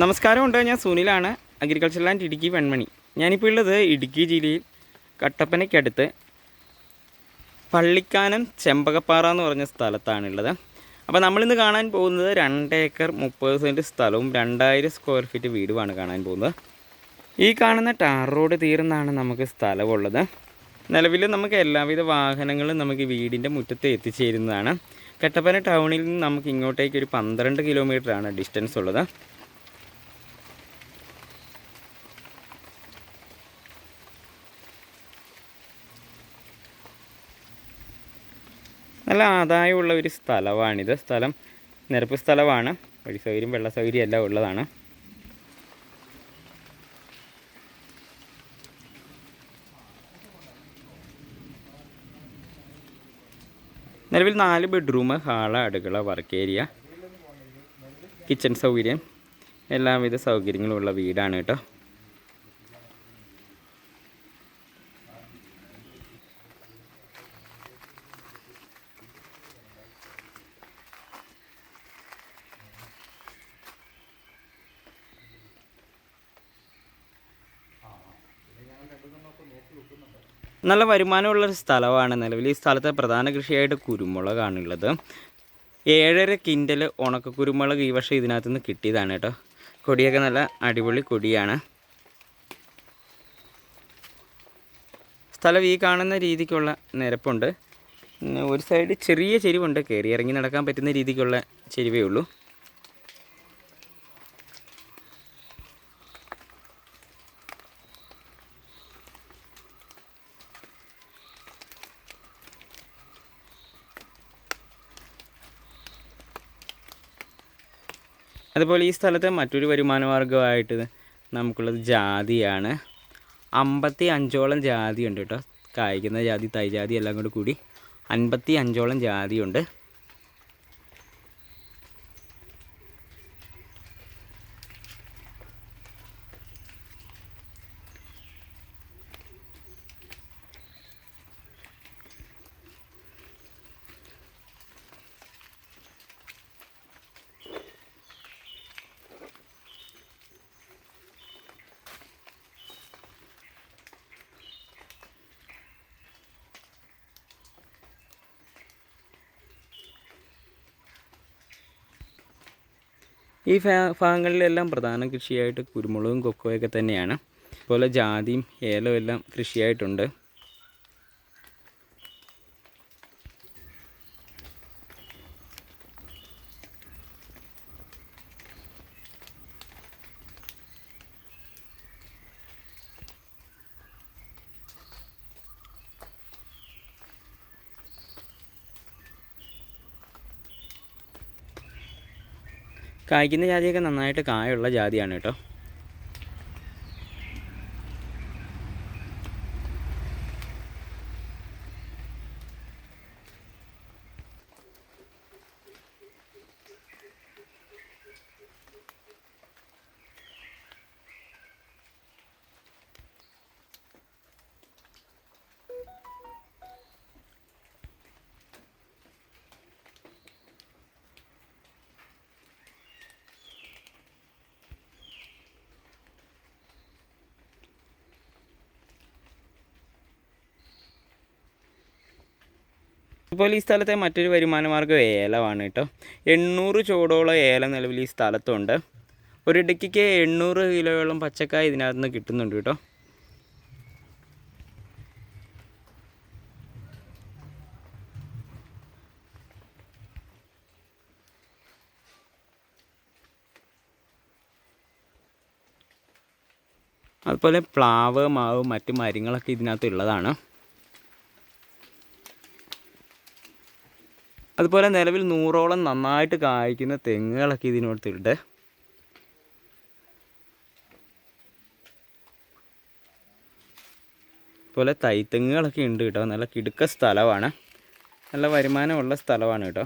നമസ്കാരം ഉണ്ട് ഞാൻ സുനിലാണ്. Agriculture land Idukki Venmani. ഞാനിപ്പോൾ ഉള്ളത് ഇടുക്കി ജില്ലയിൽ കട്ടപ്പനയ്ക്കടുത്ത്. പള്ളിക്കാനം ചെമ്പകപ്പാറ എന്ന് പറഞ്ഞ സ്ഥലത്താണുള്ളത് അപ്പോൾ നമ്മളിന്ന് കാണാൻ പോകുന്നത് രണ്ട് ഏക്കർ മുപ്പത് സെന്റ് സ്ഥലവും രണ്ടായിരം സ്ക്വയർ ഫീറ്റ് വീടുമാണ് കാണാൻ പോകുന്നത്. ഈ കാണുന്ന ടാർ റോഡ് തീർന്നാണ് നമുക്ക് സ്ഥലമുള്ളത്. നിലവിൽ നമുക്ക് എല്ലാവിധ വാഹനങ്ങളും നമുക്ക് വീടിന്റെ മുറ്റത്ത് എത്തിച്ചേരുന്നതാണ്. കട്ടപ്പന ടൗണിൽ നിന്ന് നമുക്ക് ഇങ്ങോട്ടേക്ക് ഒരു പന്ത്രണ്ട് കിലോമീറ്ററാണ് ഡിസ്റ്റൻസ് ഉള്ളത്. നല്ല ആദായമുള്ള ഒരു സ്ഥലമാണിത് സ്ഥലം നിരപ്പ് സ്ഥലമാണ്. വഴി സൗകര്യം വെള്ള സൗകര്യം എല്ലാം ഉള്ളതാണ്. നിലവിൽ നാല് ബെഡ്റൂം ഹാൾ അടുക്കള വർക്ക് ഏരിയ കിച്ചൺ സൗകര്യം എല്ലാവിധ സൗകര്യങ്ങളും ഉള്ള വീടാണ് കേട്ടോ. നല്ല വരുമാനമുള്ളൊരു സ്ഥലമാണ് നിലവിൽ ഈ സ്ഥലത്തെ പ്രധാന കൃഷിയായിട്ട് കുരുമുളകാണുള്ളത്. ഏഴര കിൻഡൽ ഉണക്ക കുരുമുളക് ഈ വർഷം ഇതിനകത്ത് നിന്ന് കിട്ടിയതാണ് കേട്ടോ. കൊടിയൊക്കെ നല്ല അടിപൊളി കൊടിയാണ്. സ്ഥലം ഈ കാണുന്ന രീതിക്കുള്ള നിരപ്പുണ്ട്. ഒരു സൈഡ് ചെറിയ ചെരിവുണ്ട്. കയറി ഇറങ്ങി നടക്കാൻ പറ്റുന്ന രീതിക്കുള്ള ചെരിവേ ഉള്ളൂ. അതുപോലെ ഈ സ്ഥലത്തെ മറ്റൊരു വരുമാന മാർഗമായിട്ട് നമുക്കുള്ളത് ജാതിയാണ്. അമ്പത്തി അഞ്ചോളം ജാതി ഉണ്ട് കേട്ടോ. കായ്ക്കുന്ന ജാതി തൈ ജാതി എല്ലാം കൂടി കൂടി അൻപത്തി അഞ്ചോളം ജാതിയുണ്ട്. ഈ ഭാഗങ്ങളിലെല്ലാം പ്രധാന കൃഷിയായിട്ട് കുരുമുളകും കൊക്കോയൊക്കെ തന്നെയാണ്. അതുപോലെ ജാതിയും ഏലവും എല്ലാം കൃഷിയായിട്ടുണ്ട്. കായ്ക്കുന്ന ജാതിയൊക്കെ നന്നായിട്ട് കായുള്ള ജാതിയാണ് കേട്ടോ. ഇപ്പോൾ ഈ സ്ഥലത്തെ മറ്റൊരു വരുമാന മാർഗം ഏലമാണ് കേട്ടോ. എണ്ണൂറ് ചൂടോളം ഏലം നിലവിൽ ഈ സ്ഥലത്തുണ്ട്. ഒരു ഇടുക്കിക്ക് എണ്ണൂറ് കിലോയോളം പച്ചക്കായ ഇതിനകത്ത് നിന്ന് കിട്ടുന്നുണ്ട് കേട്ടോ. അതുപോലെ പ്ലാവ് മാവ് മറ്റു മരങ്ങളൊക്കെ ഇതിനകത്ത് ഉള്ളതാണ് അതുപോലെ നിലവിൽ നൂറോളം നന്നായിട്ട് കായ്ക്കുന്ന തെങ്ങുകളൊക്കെ ഇതിനടുത്തുണ്ട്. അതുപോലെ തൈത്തെങ്ങുകളൊക്കെ ഉണ്ട് കേട്ടോ. നല്ല കിടുക്ക സ്ഥലമാണ്. നല്ല വരുമാനമുള്ള സ്ഥലമാണ് കേട്ടോ.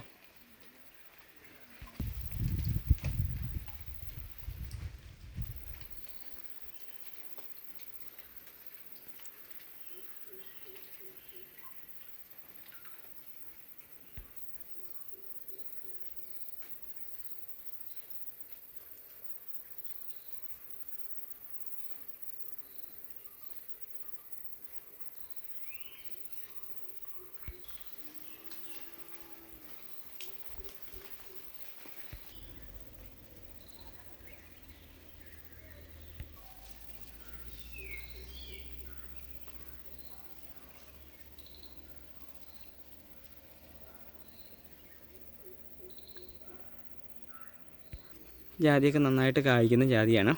ജാതിയൊക്കെ നന്നായിട്ട് കായ്ക്കുന്ന ജാതിയാണ്.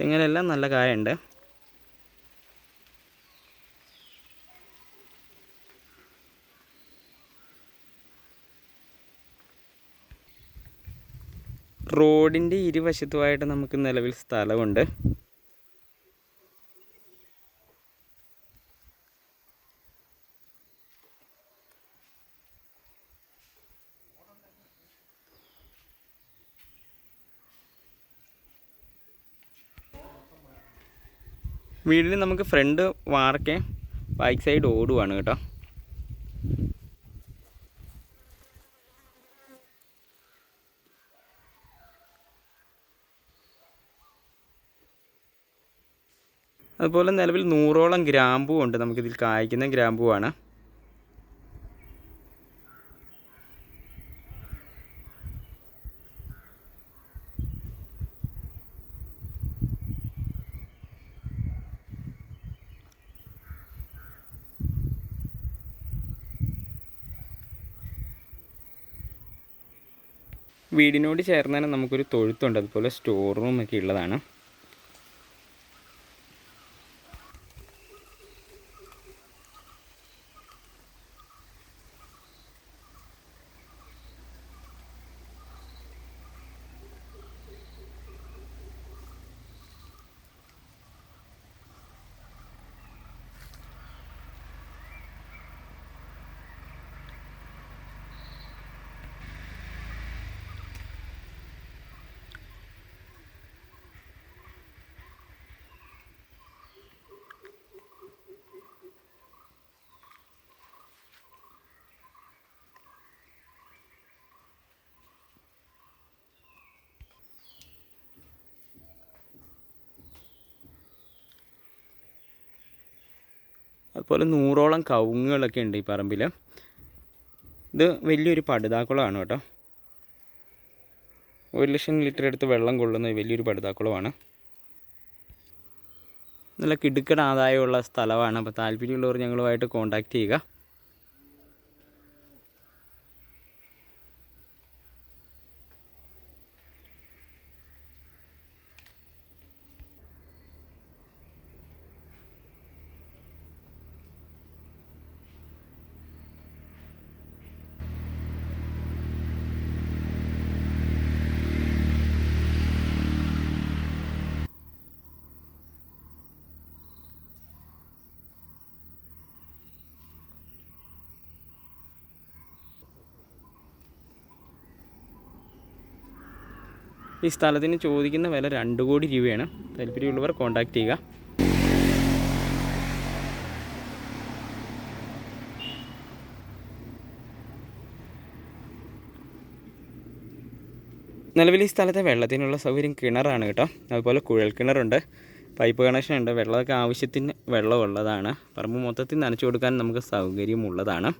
തെങ്ങിലെല്ലാം നല്ല കായുണ്ട്. റോഡിന്റെ ഇരുവശത്തുമായിട്ട് നമുക്ക് നിലവിൽ സ്ഥലമുണ്ട്. വീടിന് നമുക്ക് ഫ്രണ്ട് വാർക്കെ ബാക്ക് സൈഡ് ഓടുവാണ് കേട്ടോ. അതുപോലെ നിലവിൽ നൂറോളം ഗ്രാമ്പൂ ഉണ്ട് നമുക്കിതിൽ കായ്ക്കുന്ന ഗ്രാമ്പൂവാണ്. വീടിനോട് ചേർന്ന് തന്നെ നമുക്കൊരു തൊഴുത്തുണ്ട്. അതുപോലെ സ്റ്റോർ റൂമൊക്കെ ഉള്ളതാണ്. അതുപോലെ നൂറോളം കവുങ്ങുകളൊക്കെ ഉണ്ട് ഈ പറമ്പിൽ ഇത് വലിയൊരു പടുതാക്കുളമാണ് കേട്ടോ. ഒരു ലക്ഷം ലിറ്റർ എടുത്ത് വെള്ളം കൊള്ളുന്ന വലിയൊരു പടുതാക്കുളമാണ്. നല്ല കിടുക്കൻ ആദായമുള്ള സ്ഥലമാണ്. അപ്പോൾ താല്പര്യമുള്ളവർ ഞങ്ങളുമായിട്ട് കോൺടാക്റ്റ് ചെയ്യുക. ഈ സ്ഥലത്തിന് ചോദിക്കുന്ന വില രണ്ട് കോടി രൂപയാണ്. താല്പര്യമുള്ളവർ കോൺടാക്റ്റ് ചെയ്യുക. നിലവിൽ ഈ സ്ഥലത്തെ വെള്ളത്തിനുള്ള സൗകര്യം കിണറാണ് കേട്ടോ. അതുപോലെ കുഴൽ കിണറുണ്ട്. പൈപ്പ് കണക്ഷൻ ഉണ്ട്. വെള്ളമൊക്കെ ആവശ്യത്തിന് വെള്ളമുള്ളതാണ്. പറമ്പ് മൊത്തത്തിൽ നനച്ചു കൊടുക്കാൻ നമുക്ക് സൗകര്യമുള്ളതാണ്.